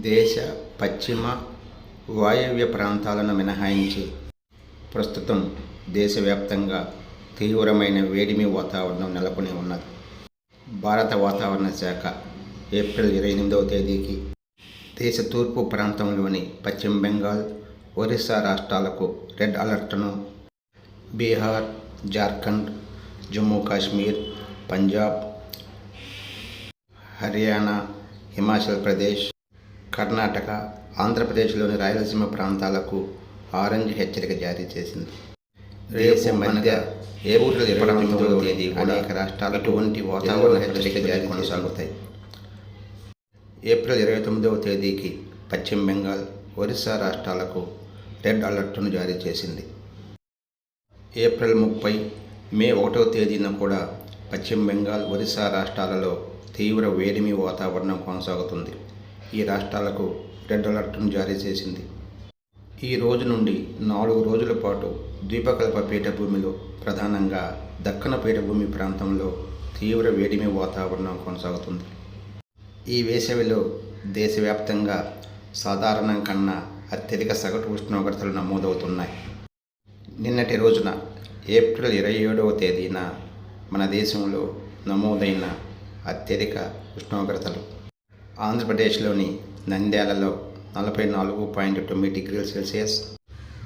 దేశ పశ్చిమ వాయవ్య ప్రాంతాలను మినహాయించి ప్రస్తుతం దేశవ్యాప్తంగా తీవ్రమైన వేడిమి వాతావరణం నెలకొని ఉన్నది. భారత వాతావరణ శాఖ ఏప్రిల్ ఇరవై ఎనిమిదవ తేదీకి దేశ తూర్పు ప్రాంతంలోని పశ్చిమ బెంగాల్ ఒరిస్సా రాష్ట్రాలకు రెడ్ అలర్ట్ను బీహార్ జార్ఖండ్ జమ్మూ కాశ్మీర్ పంజాబ్ హర్యానా హిమాచల్ ప్రదేశ్ కర్ణాటక ఆంధ్రప్రదేశ్లోని రాయలసీమ ప్రాంతాలకు ఆరెంజ్ హెచ్చరిక జారీ చేసింది. దేశం మధ్య ఏప్రిల్ ఇరవై తొమ్మిదవ తేదీ అనేక రాష్ట్రాలు ఇటువంటి వాతావరణ హెచ్చరిక జారీ కొనసాగుతాయి. ఏప్రిల్ ఇరవై తొమ్మిదవ తేదీకి పశ్చిమ బెంగాల్ ఒరిస్సా రాష్ట్రాలకు రెడ్ అలర్ట్ను జారీ చేసింది. ఏప్రిల్ ముప్పై మే ఒకటవ తేదీన కూడా పశ్చిమ బెంగాల్ ఒరిస్సా రాష్ట్రాలలో తీవ్ర వేడిమి వాతావరణం కొనసాగుతుంది. ఈ రాష్ట్రాలకు రెడ్ అలర్ట్ను జారీ చేసింది. ఈ రోజు నుండి నాలుగు రోజుల పాటు ద్వీపకల్ప పీఠభూమిలో ప్రధానంగా దక్కన పీఠభూమి ప్రాంతంలో తీవ్ర వేడిమి వాతావరణం కొనసాగుతుంది. ఈ వేసవిలో దేశవ్యాప్తంగా సాధారణం కన్నా అత్యధిక సగటు ఉష్ణోగ్రతలు నమోదవుతున్నాయి. నిన్నటి రోజున ఏప్రిల్ ఇరవై ఏడవ తేదీన మన దేశంలో నమోదైన అత్యధిక ఉష్ణోగ్రతలు ఆంధ్రప్రదేశ్లోని నంద్యాలలో నలభై నాలుగు పాయింట్ తొమ్మిది డిగ్రీల సెల్సియస్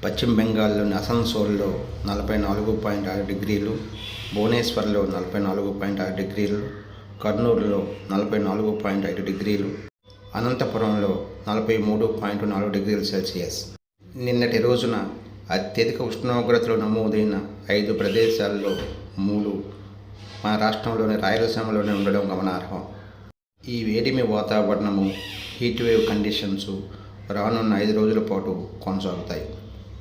పశ్చిమ బెంగాల్లోని అసన్సోల్లో నలభై నాలుగు పాయింట్ ఆరు డిగ్రీలు భువనేశ్వర్లో నలభై నాలుగు పాయింట్ ఆరు డిగ్రీలు కర్నూలులో నలభై నాలుగు పాయింట్ ఐదు డిగ్రీలు అనంతపురంలో నలభై మూడు పాయింట్ నాలుగు డిగ్రీల సెల్సియస్. నిన్నటి రోజున అత్యధిక ఉష్ణోగ్రతలు నమోదైన ఐదు ప్రదేశాల్లో మూడు మన రాష్ట్రంలోని రాయలసీమలోనే ఉండడం గమనార్హం. ఈ వేడిమి వాతావరణము హీట్ వేవ్ కండిషన్స్ రానున్న ఐదు రోజుల పాటు కొనసాగుతాయి.